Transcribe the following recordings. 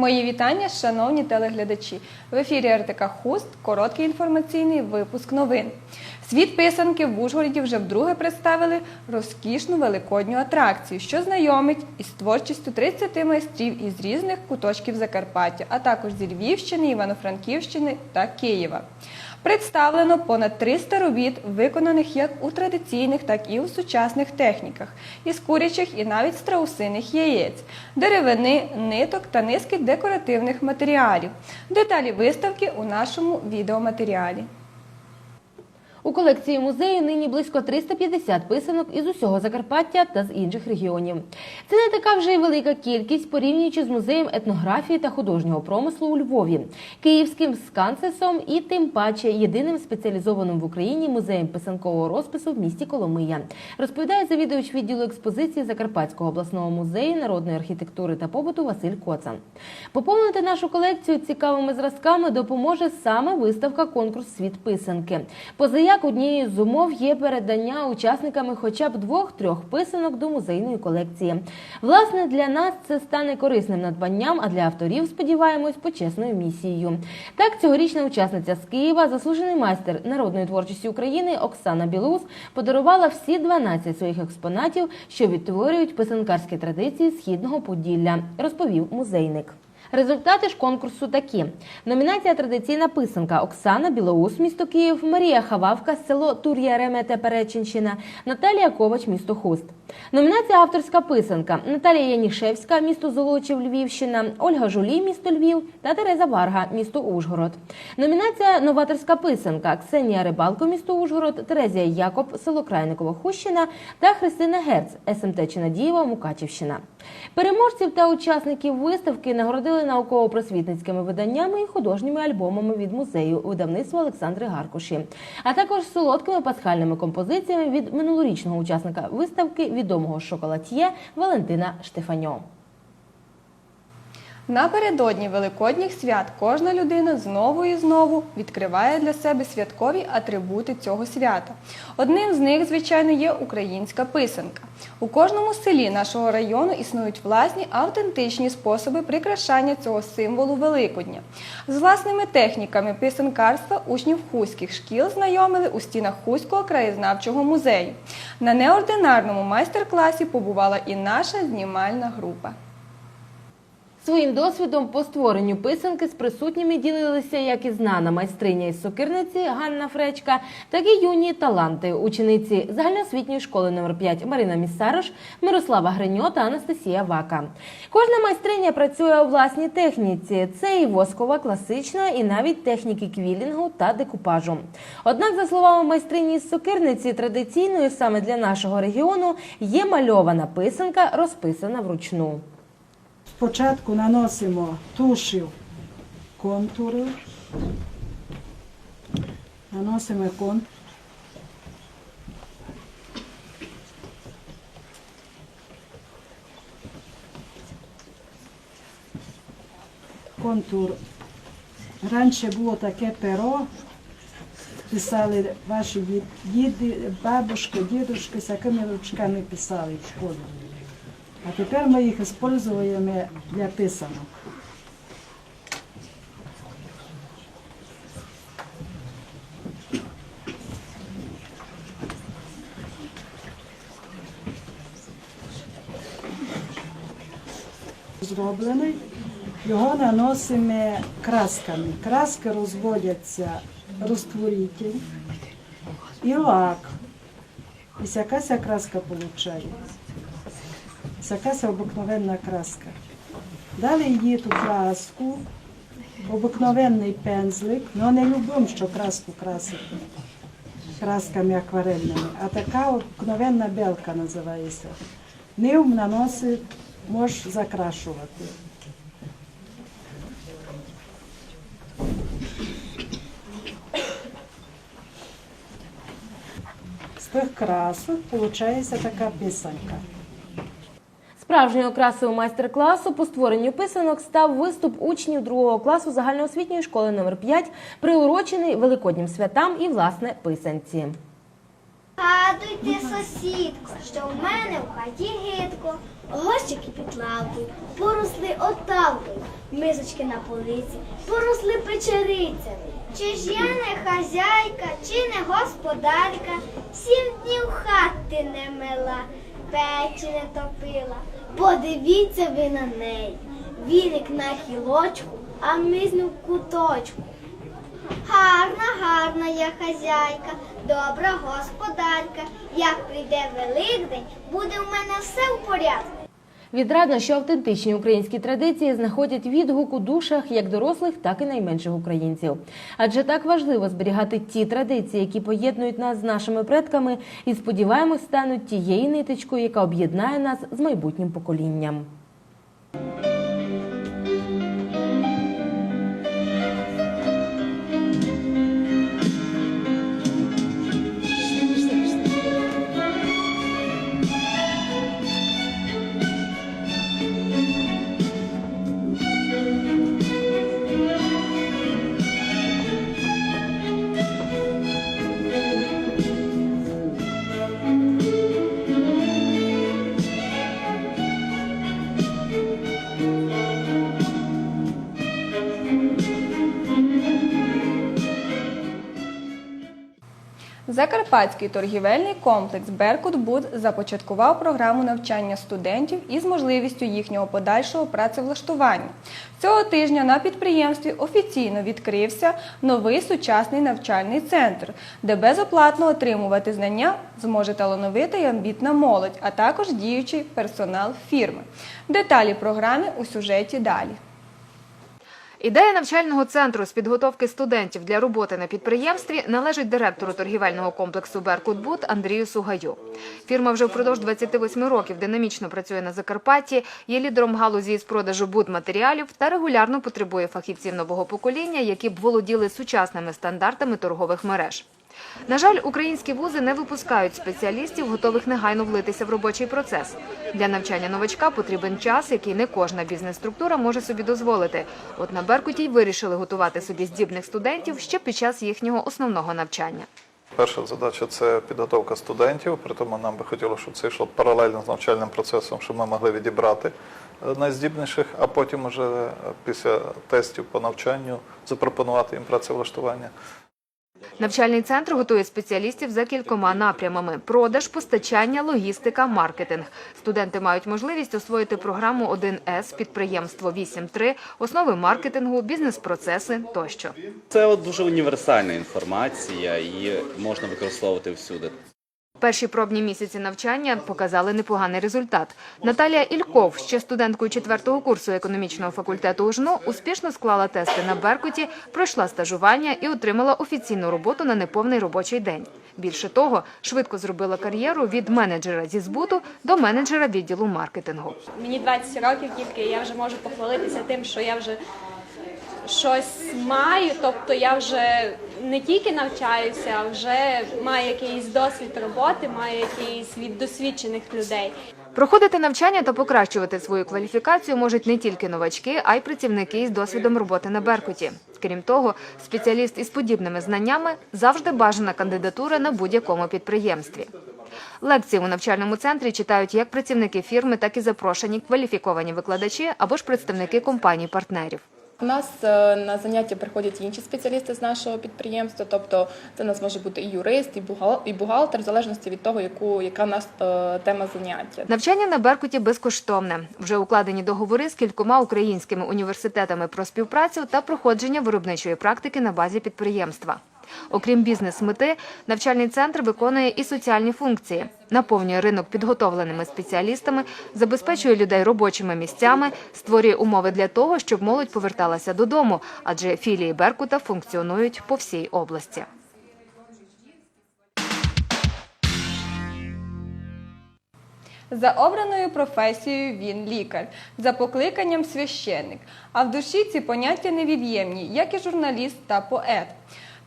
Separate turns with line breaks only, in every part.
Мої вітання, шановні телеглядачі. В ефірі РТК Хуст короткий інформаційний випуск новин. Світ писанки в Ужгороді вже вдруге представили розкішну великодню атракцію, що знайомить із творчістю 30 майстрів із різних куточків Закарпаття, а також зі Львівщини, Івано-Франківщини та Києва. Представлено понад 300 робіт, виконаних як у традиційних, так і у сучасних техніках, із курячих і навіть страусиних яєць, деревини, ниток та низки декоративних матеріалів. Деталі виставки у нашому відеоматеріалі.
У колекції музею нині близько 350 писанок із усього Закарпаття та з інших регіонів. Це не така вже й велика кількість, порівнюючи з музеєм етнографії та художнього промислу у Львові, київським скансесом і тим паче єдиним спеціалізованим в Україні музеєм писанкового розпису в місті Коломия. Розповідає завідувач відділу експозиції Закарпатського обласного музею народної архітектури та побуту Василь Коцан. Поповнити нашу колекцію цікавими зразками допоможе саме виставка конкурс світ писанки. Позаяк однією з умов є передання учасниками хоча б двох-трьох писанок до музейної колекції. Власне, для нас це стане корисним надбанням, а для авторів, сподіваємось, почесною місією. Так, цьогорічна учасниця з Києва, заслужений майстер народної творчості України Оксана Білус, подарувала всі 12 своїх експонатів, що відтворюють писанкарські традиції східного Поділля, розповів музейник. Результати ж конкурсу такі: номінація Традиційна писанка Оксана Білоус, місто Київ, Марія Хававка, село Тур'я Ремете Перечинщина, Наталія Ковач, місто Хуст. Номінація Авторська писанка Наталія Янішевська, місто Золочів, Львівщина, Ольга Жулій, місто Львів та Тереза Варга, місто Ужгород. Номінація Новаторська писанка Ксенія Рибалко, місто Ужгород, Терезія Якоб, село Крайникова Хущина та Христина Герц, СМТ Чинадієва, Мукачівщина. Переможців та учасників виставки нагородили науково-просвітницькими виданнями і художніми альбомами від музею видавництва Олександри Гаркуші, а також солодкими пасхальними композиціями від минулорічного учасника виставки відомого шоколад'є Валентина Штефаньо.
Напередодні великодніх свят кожна людина знову і знову відкриває для себе святкові атрибути цього свята. Одним з них, звичайно, є українська писанка. У кожному селі нашого району існують власні автентичні способи прикрашання цього символу Великодня. З власними техніками писанкарства учнів хуських шкіл знайомили у стінах Хуського краєзнавчого музею. На неординарному майстер-класі побувала і наша знімальна група.
Своїм досвідом по створенню писанки з присутніми ділилися як і знана майстриня із сокирниці Ганна Фречка, так і юні таланти, учениці загальноосвітньої школи номер 5 Марина Міссарош, Мирослава Гриньо та Анастасія Вака. Кожна майстриня працює у власній техніці. Це і воскова, класична, і навіть техніки квілінгу та декупажу. Однак, за словами майстрині із сокирниці, традиційною саме для нашого регіону є мальована писанка, розписана вручну.
Спочатку наносимо тушів контури, наносимо контур. Контур. Раніше було таке перо, писали ваші діди, бабушки, дідушки, з такими ручками писали в школі. А тепер ми їх використовуємо для писанок. Зроблений, його наносимо красками. Краски розводяться розтворитель і лак. Ось якась краска виходить. Це якась обикновенна краска. Далі її ту краску, обикновенний пензлик, ну не любимо, що краску красити красками акварельними, а така обикновенна белка називається. Ним наносить, можеш закрашувати. З тих красок виходить така писанка.
Справжньою окрасою майстер-класу по створенню писанок став виступ учнів другого класу загальноосвітньої школи номер 5 приурочений великоднім святам і власне писанці.
Гадуйте, сусідко, що в мене в хаті гидко. Горщики під лавкою, поросли отавкою, мисочки на полиці, поросли печерицями. Чи ж я не хазяйка, чи не господарка, сім днів хати не мила, печі не топила. Подивіться ви на неї, віник на хілочку, а мизню в куточку. Гарна, гарна я хазяйка, добра господарка. Як прийде Великдень, буде в мене все в порядку.
Відрадно, що автентичні українські традиції знаходять відгук у душах як дорослих, так і найменших українців. Адже так важливо зберігати ті традиції, які поєднують нас з нашими предками, і сподіваємось, стануть тією ниточкою, яка об'єднає нас з майбутнім поколінням.
Закарпатський торгівельний комплекс Беркутбуд започаткував програму навчання студентів із можливістю їхнього подальшого працевлаштування. Цього тижня на підприємстві офіційно відкрився новий сучасний навчальний центр, де безоплатно отримувати знання зможе талановита і амбітна молодь, а також діючий персонал фірми. Деталі програми у сюжеті далі.
Ідея навчального центру з підготовки студентів для роботи на підприємстві належить директору торгівельного комплексу «Беркутбуд» Андрію Сугаю. Фірма вже впродовж 28 років динамічно працює на Закарпатті, є лідером галузі із продажу будматеріалів та регулярно потребує фахівців нового покоління, які б володіли сучасними стандартами торгових мереж. На жаль, українські вузи не випускають спеціалістів, готових негайно влитися в робочий процес. Для навчання новачка потрібен час, який не кожна бізнес-структура може собі дозволити. От на Беркуті й вирішили готувати собі здібних студентів ще під час їхнього основного навчання.
Перша задача це підготовка студентів, при тому нам би хотілося, щоб це йшло паралельно з навчальним процесом, щоб ми могли відібрати е, найздібніших, а потім уже е, після тестів по навчанню запропонувати їм працевлаштування.
Навчальний центр готує спеціалістів за кількома напрямами: продаж, постачання, логістика, маркетинг. Студенти мають можливість освоїти програму 1С, підприємство 8.3, основи маркетингу, бізнес-процеси тощо.
Це дуже універсальна інформація, її можна використовувати всюди.
Перші пробні місяці навчання показали непоганий результат. Наталія Ільков, ще студенткою четвертого курсу економічного факультету УЖНУ, успішно склала тести на Беркуті, пройшла стажування і отримала офіційну роботу на неповний робочий день. Більше того, швидко зробила кар'єру від менеджера зі збуту до менеджера відділу маркетингу.
Мені 20 років тільки, я вже можу похвалитися тим, що я вже щось маю, тобто я вже не тільки навчаюся, а вже маю якийсь досвід роботи, маю якийсь від досвідчених людей.
Проходити навчання та покращувати свою кваліфікацію можуть не тільки новачки, а й працівники із досвідом роботи на Беркуті. Крім того, спеціаліст із подібними знаннями завжди бажана кандидатура на будь-якому підприємстві. Лекції у навчальному центрі читають як працівники фірми, так і запрошені кваліфіковані викладачі або ж представники компаній-партнерів.
У нас е, на заняття приходять інші спеціалісти з нашого підприємства, тобто це у нас може бути і юрист, і бухгал- і бухгалтер, в залежності від того, яку яка у нас е, тема заняття.
Навчання на Беркуті безкоштовне. Вже укладені договори з кількома українськими університетами про співпрацю та проходження виробничої практики на базі підприємства. Окрім бізнес-мети, навчальний центр виконує і соціальні функції, наповнює ринок підготовленими спеціалістами, забезпечує людей робочими місцями, створює умови для того, щоб молодь поверталася додому, адже філії Беркута функціонують по всій області.
За обраною професією він лікар, за покликанням священник. А в душі ці поняття невід'ємні, як і журналіст та поет.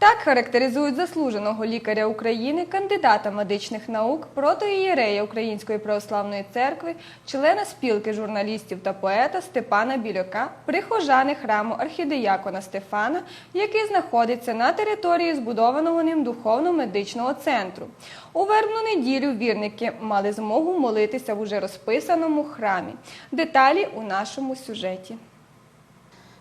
Так характеризують заслуженого лікаря України, кандидата медичних наук, протоієрея Української православної церкви, члена спілки журналістів та поета Степана Біляка, прихожани храму архідеякона Стефана, який знаходиться на території збудованого ним духовно-медичного центру. У вербну неділю вірники мали змогу молитися в уже розписаному храмі. Деталі у нашому сюжеті.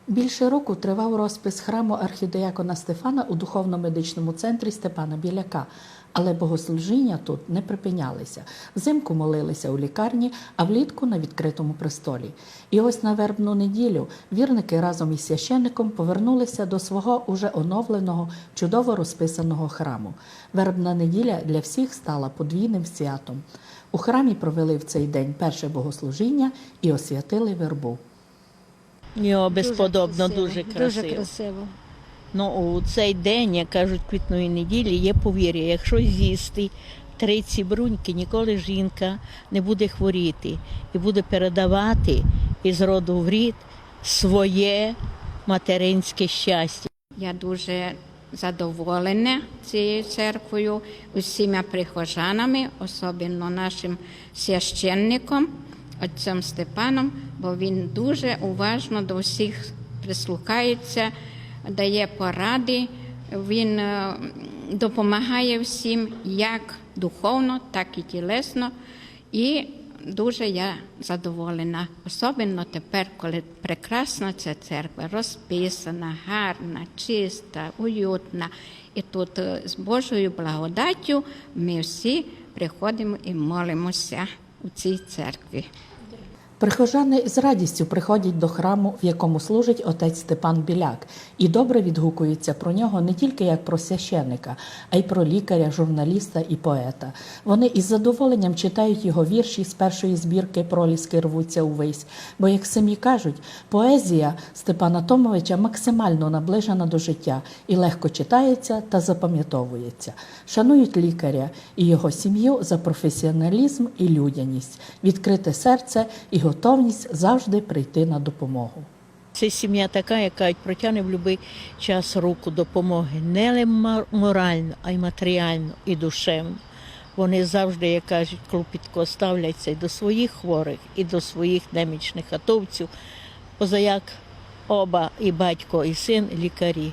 Більше року тривав розпис храму архідеякона Стефана у духовно-медичному центрі Степана Біляка, але богослужіння тут не припинялися. Взимку молилися у лікарні, а влітку на відкритому престолі. І ось на вербну неділю вірники разом із священником повернулися до свого уже оновленого, чудово розписаного храму. Вербна неділя для всіх стала подвійним святом. У храмі провели в цей день перше богослужіння і освятили вербу.
Його безподобно, дуже красиво.
Дуже красиво.
Ну, у цей день, як кажуть, квітної неділі, є повір'я. Якщо з'їсти три ці бруньки, ніколи жінка не буде хворіти і буде передавати із роду в рід своє материнське щастя.
Я дуже задоволена цією церквою, усіма прихожанами, особливо нашим священником, отцем Степаном, бо він дуже уважно до всіх прислухається, дає поради. Він е, допомагає всім як духовно, так і тілесно. І дуже я задоволена, особливо тепер, коли прекрасна ця церква, розписана, гарна, чиста, уютна. І тут е, з Божою благодаттю ми всі приходимо і молимося у цій церкві.
Прихожани з радістю приходять до храму, в якому служить отець Степан Біляк, і добре відгукуються про нього не тільки як про священника, а й про лікаря, журналіста і поета. Вони із задоволенням читають його вірші з першої збірки Проліски рвуться увесь. Бо, як самі кажуть, поезія Степана Томовича максимально наближена до життя і легко читається та запам'ятовується. Шанують лікаря і його сім'ю за професіоналізм і людяність, відкрите серце і готовність завжди прийти на допомогу.
Це сім'я така, яка протягне в будь-який час руку допомоги не морально, а й матеріально і душевно. Вони завжди, як кажуть, клопітко ставляться і до своїх хворих, і до своїх немічних атовців, позаяк оба і батько, і син лікарі.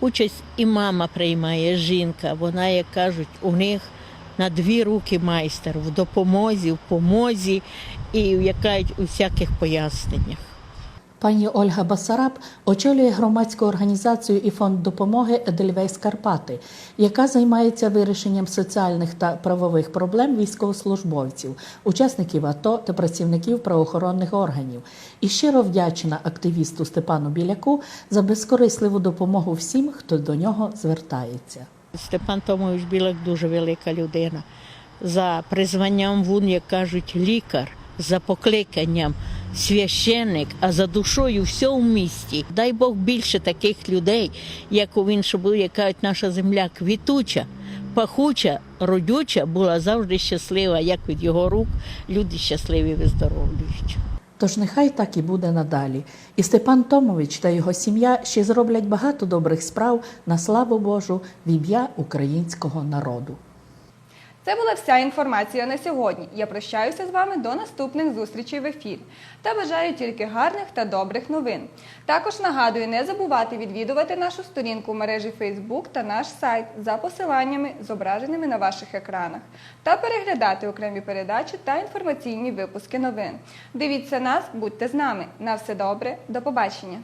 Участь і мама приймає жінка. Вона, як кажуть, у них на дві руки майстер в допомозі, в помозі і як кажуть, у всяких поясненнях.
Пані Ольга Басараб очолює громадську організацію і фонд допомоги Едельвейс Карпати, яка займається вирішенням соціальних та правових проблем військовослужбовців, учасників АТО та працівників правоохоронних органів. І щиро вдячна активісту Степану Біляку за безкорисливу допомогу всім, хто до нього звертається.
Степан Томович Білик дуже велика людина. За призванням вун, як кажуть, лікар, за покликанням священник, а за душою все в місті. Дай Бог більше таких людей, як у він, щоб як кажуть, наша земля квітуча, пахуча, родюча, була завжди щаслива, як від його рук люди щасливі виздоровлюють.
Тож нехай так і буде надалі. І Степан Томович та його сім'я ще зроблять багато добрих справ на славу Божу в ім'я українського народу.
Це була вся інформація на сьогодні. Я прощаюся з вами до наступних зустрічей в ефірі та бажаю тільки гарних та добрих новин. Також нагадую не забувати відвідувати нашу сторінку в мережі Facebook та наш сайт за посиланнями, зображеними на ваших екранах, та переглядати окремі передачі та інформаційні випуски новин. Дивіться нас, будьте з нами. На все добре, до побачення!